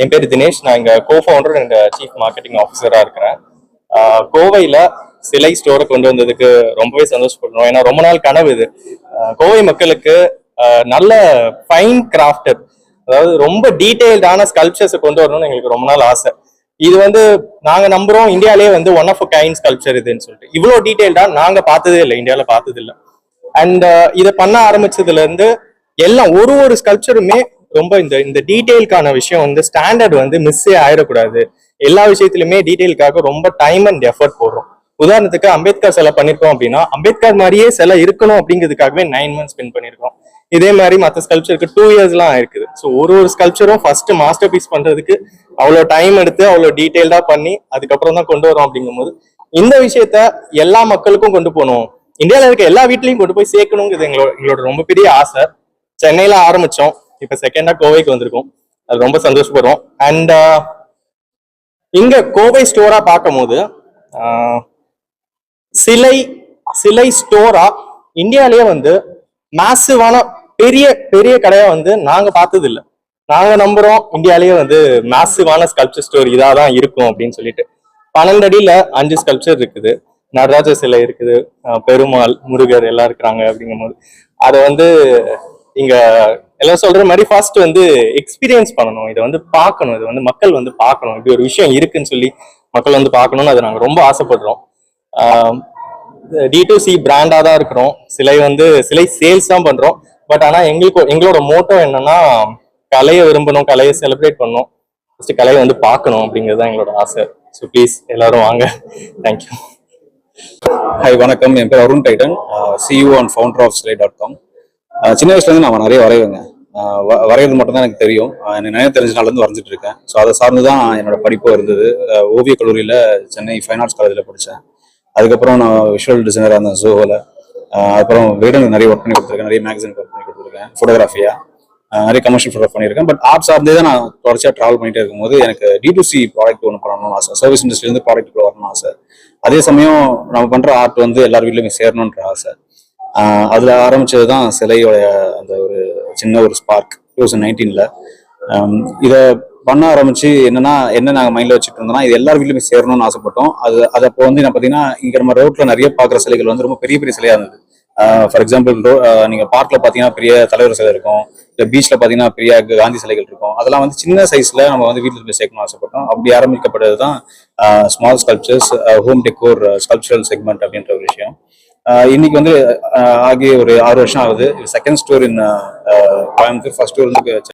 என் பேர் தினேஷ். நான் இங்க co founder and chief marketing ஆஃபீஸரா இருக்கிறேன். கோவையில் கோவையில சிலை ஸ்டோரை கொண்டு வந்ததுக்கு ரொம்பவே சந்தோஷப்படுறோம். ஏன்னா ரொம்ப நாள் கனவு இது. கோவை மக்களுக்கு நல்ல ஃபைன் கிராஃப்டர் அதாவது ரொம்ப டீட்டெயில்டான ஸ்கல்ப்சர்ஸை கொண்டு வரணும்னு எங்களுக்கு ரொம்ப நாள் ஆசை. இது வந்து நாங்க நம்புறோம் இந்தியாலே வந்து one of a kind sculpture இதுன்னு சொல்லிட்டு. இவ்வளோ டீட்டெயில்டாக நாங்க பார்த்ததே இல்லை இந்தியாவில பார்த்தது இல்லை அண்ட் இதை பண்ண ஆரம்பிச்சதுல இருந்து எல்லாம் ஒரு ஒரு ஸ்கல்ப்சருமே ரொம்ப இந்த இந்த டீட்டெயிலுக்கான விஷயம் வந்து ஸ்டாண்டர்ட் வந்து மிஸ்ஸே ஆயிடக்கூடாது. எல்லா விஷயத்துலையுமே டீட்டெயிலுக்காக ரொம்ப டைம் அண்ட் எஃபர்ட் போடுறோம். உதாரணத்துக்கு அம்பேத்கர் சிலை பண்ணிருக்கோம் அப்படின்னா அம்பேத்கர் மாதிரியே சிலை இருக்கணும் அப்படிங்கிறதுக்காகவே நைன் மந்த்ஸ் ஸ்பெண்ட் பண்ணிருக்கோம். இதே மாதிரி மற்ற ஸ்கல்ப்சருக்கு டூ இயர்ஸ்லாம் ஆயிருக்குது ஸோ ஒரு ஒரு ஸ்கல்ப்சரும் ஃபர்ஸ்ட் மாஸ்டர் பீஸ் பண்றதுக்கு அவ்வளோ டைம் எடுத்து அவ்வளோ டீடைல்டா பண்ணி அதுக்கப்புறம் தான் கொண்டு வரோம் அப்படிங்கும்போது இந்த விஷயத்த எல்லா மக்களுக்கும் கொண்டு போகணும். இந்தியாவில் இருக்க எல்லா வீட்லையும் கொண்டு போய் சேர்க்கணுங்கிறது எங்களோட எங்களோட ரொம்ப பெரிய ஆசை. சென்னையில ஆரம்பிச்சோம். இப்போ செகண்டாக கோவைக்கு வந்திருக்கோம். அது ரொம்ப சந்தோஷப்படுறோம். அண்ட் uh, இங்கே கோவை ஸ்டோராக பார்க்கும்போது சிலை சிலை ஸ்டோரா இந்தியாவிலேயே வந்து மேசிவான பெரிய பெரிய கடையாக வந்து நாங்கள் பார்த்தது இல்லை நாங்கள் நம்புகிறோம் இந்தியாலயே வந்து மேசிவான ஸ்கல்ப்சர் ஸ்டோர் இதாக தான் இருக்கும் அப்படின்னு சொல்லிட்டு. பன்னெண்டு அஞ்சு ஸ்கல்ப்சர் இருக்குது. நடராஜ சிலை இருக்குது. பெருமாள் முருகர் எல்லாம் இருக்கிறாங்க அப்படிங்கும்போது. அதை வந்து இங்கே எல்லாம் சொல்ற மாதிரி ஃபர்ஸ்ட் வந்து எக்ஸ்பீரியன்ஸ் பண்ணணும். இதை வந்து பார்க்கணும். இது வந்து மக்கள் வந்து பார்க்கணும். இப்படி ஒரு விஷயம் இருக்குன்னு சொல்லி மக்கள் வந்து பார்க்கணும்னு அதை நாங்கள் ரொம்ப ஆசைப்படுறோம். டி டு சி பிராண்டாக தான் இருக்கிறோம். சிலை வந்து சிலை சேல்ஸ் தான் பண்ணுறோம் பட் ஆனால் எங்களுக்கு எங்களோட மோட்டோ என்னன்னா கலையை விரும்பணும் கலையை செலிப்ரேட் பண்ணணும். ஃபர்ஸ்ட் கலையை வந்து பார்க்கணும் அப்படிங்கிறது தான் எங்களோட ஆசை. ஸோ ப்ளீஸ் எல்லாரும் வாங்க. தேங்க்யூ ஹாய் வணக்கம். என் பேர் Arun Titan. CEO and founder of Silai dot com சின்ன வயசுலேருந்து நான் நிறைய வரைவேங்க. வ- வரைகிறது மட்டும்தான் எனக்கு தெரியும். அஹ் எனக்கு நிறைய தெரிஞ்ச நாள்லேருந்து வரைஞ்சிட்டு இருக்கேன். ஸோ அதை சார்ந்து தான் என்னோட படிப்பும் இருந்தது. ஓவிய ஓவியக் கல்லூரியில் சென்னை ஃபைன் ஆர்ட்ஸ் காலேஜில் படித்தேன் அதுக்கப்புறம் நான் விஷுவல் டிசைனராக இருந்தேன் ஜோஹோவில் அப்புறம் வீடுங்க நிறைய ஒர்க் பண்ணி கொடுத்துருக்கேன். நிறைய மேகசின் ஒர்க் பண்ணி கொடுத்துருக்கேன். ஃபோட்டோகிராஃபியாக நிறைய கமர்ஷியல் ஃபோட்டோ பண்ணியிருக்கேன். பட் ஆர்ட் சார்ந்தே தான் நான் தொடர்ச்சியாக ட்ராவல் பண்ணிட்டே இருக்கும்போது எனக்கு டி டு சி ப்ராடக்ட் ஒன்று பண்ணணும்னு ஆசை. சர்வீஸ் இண்டஸ்ட்ரியிலேருந்து ப்ராடக்ட் வரணும்னு ஆசை. அதே சமயம் நம்ம பண்ணுற ஆர்ட் வந்து எல்லார் வீட்லையுமே சேரணுன்ற ஆசை. அதில் ஆரம்பிச்சது தான் சிலையோட அந்த ஒரு சின்ன ஒரு ஸ்பார்க் டூ தௌசண்ட் நைன்டீனில் இதை பண்ண ஆரம்பிச்சு என்னன்னா என்ன நாங்கள் மைண்டில் வச்சுட்டு இருந்தோம்னா இது எல்லார் வீட்லையுமே சேரணும்னு ஆசைப்பட்டோம். அது அது அப்போ வந்து என்ன பார்த்தீங்கன்னா இங்கே நம்ம ரோட்டில் நிறைய பார்க்குற சிலைகள் வந்து ரொம்ப பெரிய பெரிய சிலையாக இருந்தது. ஃபார் எக்ஸாம்பிள் ரோ நீங்கள் பார்க்கில் பார்த்தீங்கன்னா பெரிய தலைவர் சிலை இருக்கும். இல்லை பீச்சில் பார்த்தீங்கன்னா பெரிய காந்தி சிலைகள் இருக்கும். அதெல்லாம் வந்து சின்ன சைஸில் நம்ம வந்து வீட்டில் போய் சேர்க்கணும்னு ஆசைப்பட்டோம். அப்படி ஆரம்பிக்கப்பட்டது தான் small sculptures home decor sculptural segment அப்படின்ற ஒரு விஷயம். இன்னைக்கு வந்து ஆகி ஒரு ஆறு வருஷம் ஆகுது. Second store in Coimbatore. First store வந்து